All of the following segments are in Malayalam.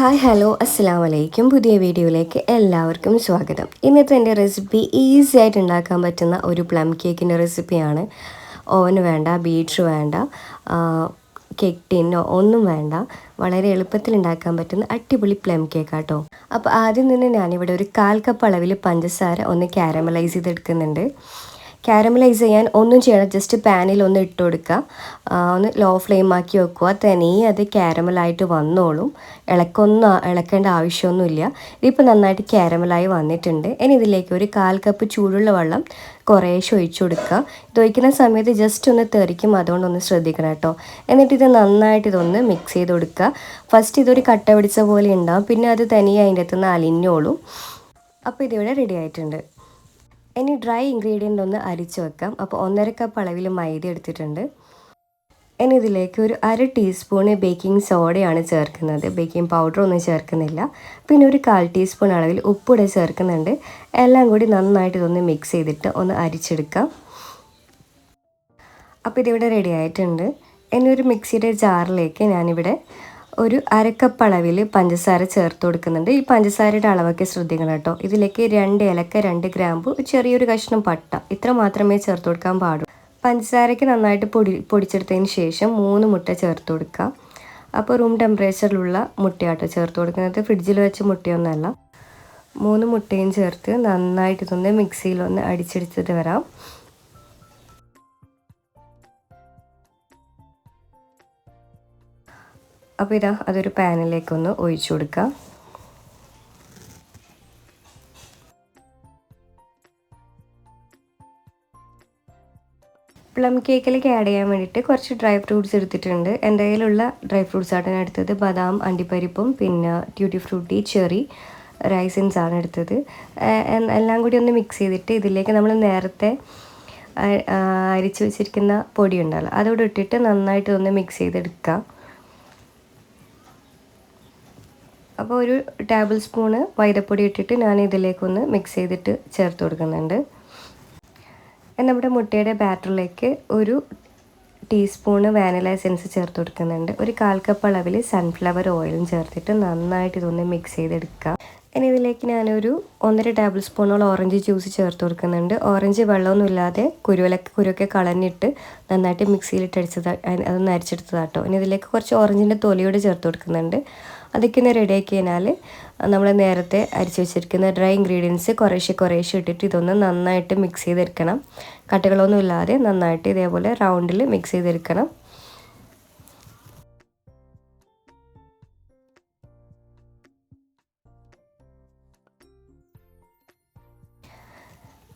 ഹായ് ഹലോ അസ്സാം വലൈക്കും പുതിയ വീഡിയോയിലേക്ക് എല്ലാവർക്കും സ്വാഗതം. ഇന്നത്തെ എന്റെ റെസിപ്പി ഈസി ആയിട്ട് ഉണ്ടാക്കാൻ പറ്റുന്ന ഒരു പ്ലം കേക്കിന്റെ റെസിപ്പിയാണ്. ഓവൻ വേണ്ട ബീറ്റർ വേണ്ട കേക്ക് ടിന്നോ ഒന്നും വേണ്ട. വളരെ എളുപ്പത്തിൽ ഉണ്ടാക്കാൻ പറ്റുന്ന അടിപൊളി പ്ലം കേക്ക് കേട്ടോ അപ്പോൾ ആദ്യം തന്നെ ഞാനിവിടെ ഒരു കാൽ കപ്പ് അളവിൽ പഞ്ചസാര ഒന്ന് കാരമലൈസ് ചെയ്തെടുക്കുന്നുണ്ട്. കാരമലൈസ് ചെയ്യാൻ ഒന്നും ചെയ്യണം ജസ്റ്റ് പാനിൽ ഒന്ന് ഇട്ട് കൊടുക്കുക ഒന്ന് ലോ ഫ്ലെയിം ആക്കി വെക്കുക. തനിയെ അത് കാരമലായിട്ട് വന്നോളും. ഇളക്കൊന്നും ഇളക്കേണ്ട ആവശ്യമൊന്നുമില്ല. ഇതിപ്പോൾ നന്നായിട്ട് കാരമലായി വന്നിട്ടുണ്ട്. ഇനി ഇതിലേക്ക് ഒരു കാൽ കപ്പ് ചൂടുള്ള വെള്ളം കുറേശ്ശെ ഒഴിച്ചു കൊടുക്കുക ഇത് ഒഴിക്കുന്ന സമയത്ത് ജസ്റ്റ് ഒന്ന് തെറിക്കും. അതുകൊണ്ടൊന്ന് ശ്രദ്ധിക്കണം കേട്ടോ. എന്നിട്ട് ഇത് നന്നായിട്ട് ഇതൊന്ന് മിക്സ് ചെയ്ത് കൊടുക്കുക ഫസ്റ്റ് ഇതൊരു കട്ട പിടിച്ച പോലെ ഉണ്ടാവും. പിന്നെ അത് തനിയെ അതിന്റെ അകത്തുനിന്ന് അലിഞ്ഞോളും. അപ്പോൾ ഇതിവിടെ റെഡി ആയിട്ടുണ്ട്. ഇനി ഡ്രൈ ഇൻഗ്രീഡിയന്റ് ഒന്ന് അരിച്ച് വെക്കാം. അപ്പോൾ ഒന്നര കപ്പ് അളവിൽ മൈദ എടുത്തിട്ടുണ്ട്. ഇനി ഇതിലേക്ക് ഒരു അര ടീസ്പൂണ് ബേക്കിംഗ് സോഡയാണ് ചേർക്കുന്നത്. ബേക്കിംഗ് പൗഡർ ഒന്നും ചേർക്കുന്നില്ല. പിന്നെ ഒരു കാൽ ടീസ്പൂൺ അളവിൽ ഉപ്പൂടെ ചേർക്കുന്നുണ്ട്. എല്ലാം കൂടി നന്നായിട്ട് ഇതൊന്ന് മിക്സ് ചെയ്തിട്ട് ഒന്ന് അരിച്ചെടുക്കാം. അപ്പോൾ ഇതിവിടെ റെഡി ആയിട്ടുണ്ട്. ഇനി ഒരു മിക്സിയുടെ ജാറിലേക്ക് ഞാനിവിടെ ഒരു അരക്കപ്പ് അളവിൽ പഞ്ചസാര ചേർത്ത് കൊടുക്കുന്നുണ്ട്. ഈ പഞ്ചസാരയുടെ അളവൊക്കെ ശ്രദ്ധിക്കണം കേട്ടോ. ഇതിലേക്ക് രണ്ട് ഏലക്ക രണ്ട് ഗ്രാമ്പു ചെറിയൊരു കഷ്ണം പട്ട. ഇത്ര മാത്രമേ ചേർത്ത് കൊടുക്കാൻ പാടുള്ളൂ. പഞ്ചസാരയ്ക്ക് നന്നായിട്ട് പൊടി പൊടിച്ചെടുത്തതിന് ശേഷം മൂന്ന് മുട്ട ചേർത്ത് കൊടുക്കുക അപ്പോൾ റൂം ടെമ്പറേച്ചറിലുള്ള മുട്ടയാട്ടോ ചേർത്ത് കൊടുക്കുന്നത്. ഫ്രിഡ്ജിൽ വെച്ച് മുട്ടയൊന്നുമല്ല മൂന്ന് മുട്ടയും ചേർത്ത് നന്നായിട്ട് ഇതൊന്ന് മിക്സിയിലൊന്ന് അടിച്ചെടുത്തിട്ട് വരാം. അപ്പോൾ ഇതാ അതൊരു പാനിലേക്കൊന്ന് ഒഴിച്ചു കൊടുക്കുക പ്ലം കേക്കിലേക്ക് ആഡ് ചെയ്യാൻ വേണ്ടിയിട്ട് കുറച്ച് ഡ്രൈ ഫ്രൂട്ട്സ് എടുത്തിട്ടുണ്ട്. എന്റെ കയ്യിലുള്ള ഡ്രൈ ഫ്രൂട്ട്സ് ആണ് ഞാൻ എടുത്തത്. ബദാം അണ്ടിപ്പരിപ്പും പിന്നെ ട്യൂട്ടി ഫ്രൂട്ടി ചെറി റൈസിൻസ് ആണ് എടുത്തത്. എല്ലാം കൂടി ഒന്ന് മിക്സ് ചെയ്തിട്ട് ഇതിലേക്ക് നമ്മൾ നേരത്തെ അരിച്ചു വെച്ചിരിക്കുന്ന പൊടി ഉണ്ടല്ലോ അതോടെ ഇട്ടിട്ട് നന്നായിട്ട് ഒന്ന് മിക്സ് ചെയ്തെടുക്കുക അപ്പോൾ ഒരു ടേബിൾ സ്പൂണ് മൈദപ്പൊടി ഇട്ടിട്ട് ഞാൻ ഇതിലേക്കൊന്ന് മിക്സ് ചെയ്തിട്ട് ചേർത്ത് കൊടുക്കുന്നുണ്ട്. നമ്മുടെ മുട്ടയുടെ ബാറ്ററിലേക്ക് ഒരു ടീസ്പൂണ് വാനില എസെൻസ് ചേർത്ത് കൊടുക്കുന്നുണ്ട്. ഒരു കാൽ കപ്പ് അളവിൽ സൺഫ്ലവർ ഓയിലും ചേർത്തിട്ട് നന്നായിട്ട് ഇതൊന്ന് മിക്സ് ചെയ്തെടുക്കുക ഇനി ഇതിലേക്ക് ഞാനൊരു ഒന്നര ടേബിൾ സ്പൂണോളം ഓറഞ്ച് ജ്യൂസ് ചേർത്ത് കൊടുക്കുന്നുണ്ട്. ഓറഞ്ച് വെള്ളമൊന്നും ഇല്ലാതെ കുരുവിലൊക്കെ കുരുവൊക്കെ കളഞ്ഞിട്ട് നന്നായിട്ട് മിക്സിയിലിട്ട് അടിച്ചത് അതൊന്ന് അരച്ചെടുത്തതാട്ടോ ഇനി ഇതിലേക്ക് കുറച്ച് ഓറഞ്ചിന്റെ തൊലിയോട് ചേർത്ത് കൊടുക്കുന്നുണ്ട്. അതൊക്കെ ഒന്ന് റെഡിയാക്കി കഴിഞ്ഞാൽ നമ്മൾ നേരത്തെ അരിച്ച് വെച്ചിരിക്കുന്ന ഡ്രൈ ഇൻഗ്രീഡിയൻസ് കുറേശ്ശെ കുറേശ്ശെ ഇട്ടിട്ട് ഇതൊന്ന് നന്നായിട്ട് മിക്സ് ചെയ്തെടുക്കണം. കട്ടകളൊന്നും ഇല്ലാതെ നന്നായിട്ട് ഇതേപോലെ റൗണ്ടിൽ മിക്സ് ചെയ്തെടുക്കണം.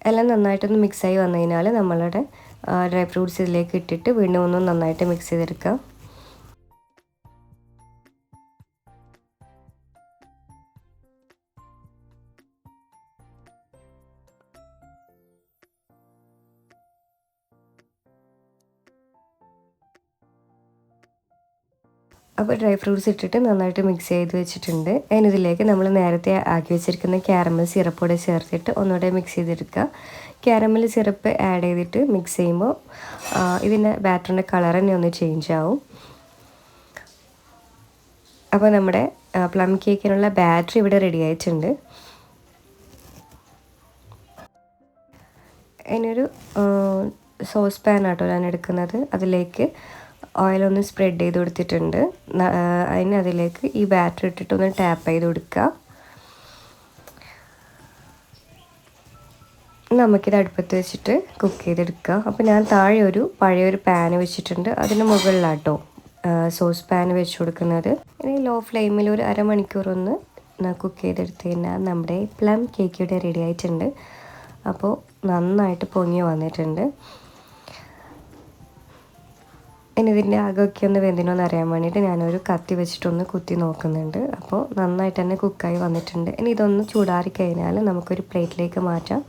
എല്ലാം നന്നായിട്ടൊന്ന് മിക്സായി വന്നു കഴിഞ്ഞാൽ നമ്മളുടെ ഡ്രൈ ഫ്രൂട്ട്സ് ഇതിലേക്ക് ഇട്ടിട്ട് വീണ്ടും ഒന്ന് നന്നായിട്ട് മിക്സ് ചെയ്തെടുക്കുക അപ്പോൾ ഡ്രൈ ഫ്രൂട്ട്സ് ഇട്ടിട്ട് നന്നായിട്ട് മിക്സ് ചെയ്ത് വെച്ചിട്ടുണ്ട്. അതിനിതിലേക്ക് നമ്മൾ നേരത്തെ ആക്കി വെച്ചിരിക്കുന്ന ക്യാരമൽ സിറപ്പ് കൂടെ ചേർത്തിട്ട് ഒന്നുകൂടെ മിക്സ് ചെയ്തെടുക്കുക. ക്യാരമൽ സിറപ്പ് ആഡ് ചെയ്തിട്ട് മിക്സ് ചെയ്യുമ്പോൾ ഇതിന്റെ ബാറ്ററിന്റെ കളർ തന്നെ ഒന്ന് ചേഞ്ച് ആവും. അപ്പോൾ നമ്മുടെ പ്ലം കേക്കിനുള്ള ബാറ്ററി ഇവിടെ റെഡി ആയിട്ടുണ്ട്. അതിനൊരു സോസ് പാൻ ആട്ടോ ഞാൻ എടുക്കുന്നത്. അതിലേക്ക് ഓയിലൊന്ന് സ്പ്രെഡ് ചെയ്ത് കൊടുത്തിട്ടുണ്ട്. അതിന് അതിലേക്ക് ഈ ബാറ്റർ ഇട്ടിട്ടൊന്ന് ടാപ്പ് ചെയ്ത് കൊടുക്കുക. നമുക്കിത് അടുപ്പത്ത് വെച്ചിട്ട് കുക്ക് ചെയ്തെടുക്കുക. അപ്പോൾ ഞാൻ താഴെ ഒരു പഴയൊരു പാൻ വെച്ചിട്ടുണ്ട്. അതിന് മുകളിലാട്ടോ സോസ് പാൻ വെച്ച് കൊടുക്കുന്നത്. ഇനി ലോ ഫ്ലെയിമിൽ ഒരു അരമണിക്കൂർ ഒന്ന് കുക്ക് ചെയ്തെടുത്ത് കഴിഞ്ഞാൽ നമ്മുടെ പ്ലം കേക്ക് റെഡി ആയിട്ടുണ്ട്. അപ്പോൾ നന്നായിട്ട് പൊങ്ങി വന്നിട്ടുണ്ട്. ഇനി ഇതിന്റെ അകമൊക്കെ ഒന്ന് വെന്തിനോന്ന് അറിയാൻ വേണ്ടിയിട്ട് ഞാനൊരു കത്തി വെച്ചിട്ടൊന്ന് കുത്തി നോക്കുന്നുണ്ട്. അപ്പോൾ നന്നായിട്ട് തന്നെ കുക്കായി വന്നിട്ടുണ്ട്. ഇനി ഇതൊന്ന് ചൂടാറി കഴിഞ്ഞാൽ നമുക്കൊരു പ്ലേറ്റിലേക്ക് മാറ്റാം.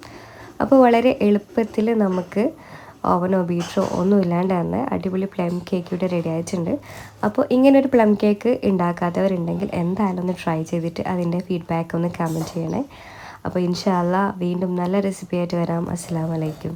അപ്പോൾ വളരെ എളുപ്പത്തിൽ നമുക്ക് ഓവനോ ബീറ്ററോ ഒന്നും ഇല്ലാണ്ട് തന്നെ അടിപൊളി പ്ലം കേക്ക് ഇവിടെ റെഡി ആയിട്ടുണ്ട്. അപ്പോൾ ഇങ്ങനൊരു പ്ലം കേക്ക് ഉണ്ടാക്കാത്തവരുണ്ടെങ്കിൽ എന്തായാലും ഒന്ന് ട്രൈ ചെയ്തിട്ട് അതിന്റെ ഫീഡ്ബാക്ക് ഒന്ന് കമന്റ് ചെയ്യണേ. അപ്പോൾ ഇൻഷാല്ല വീണ്ടും നല്ല റെസിപ്പി ആയിട്ട് വരാം. അസ്സാം വലൈക്കും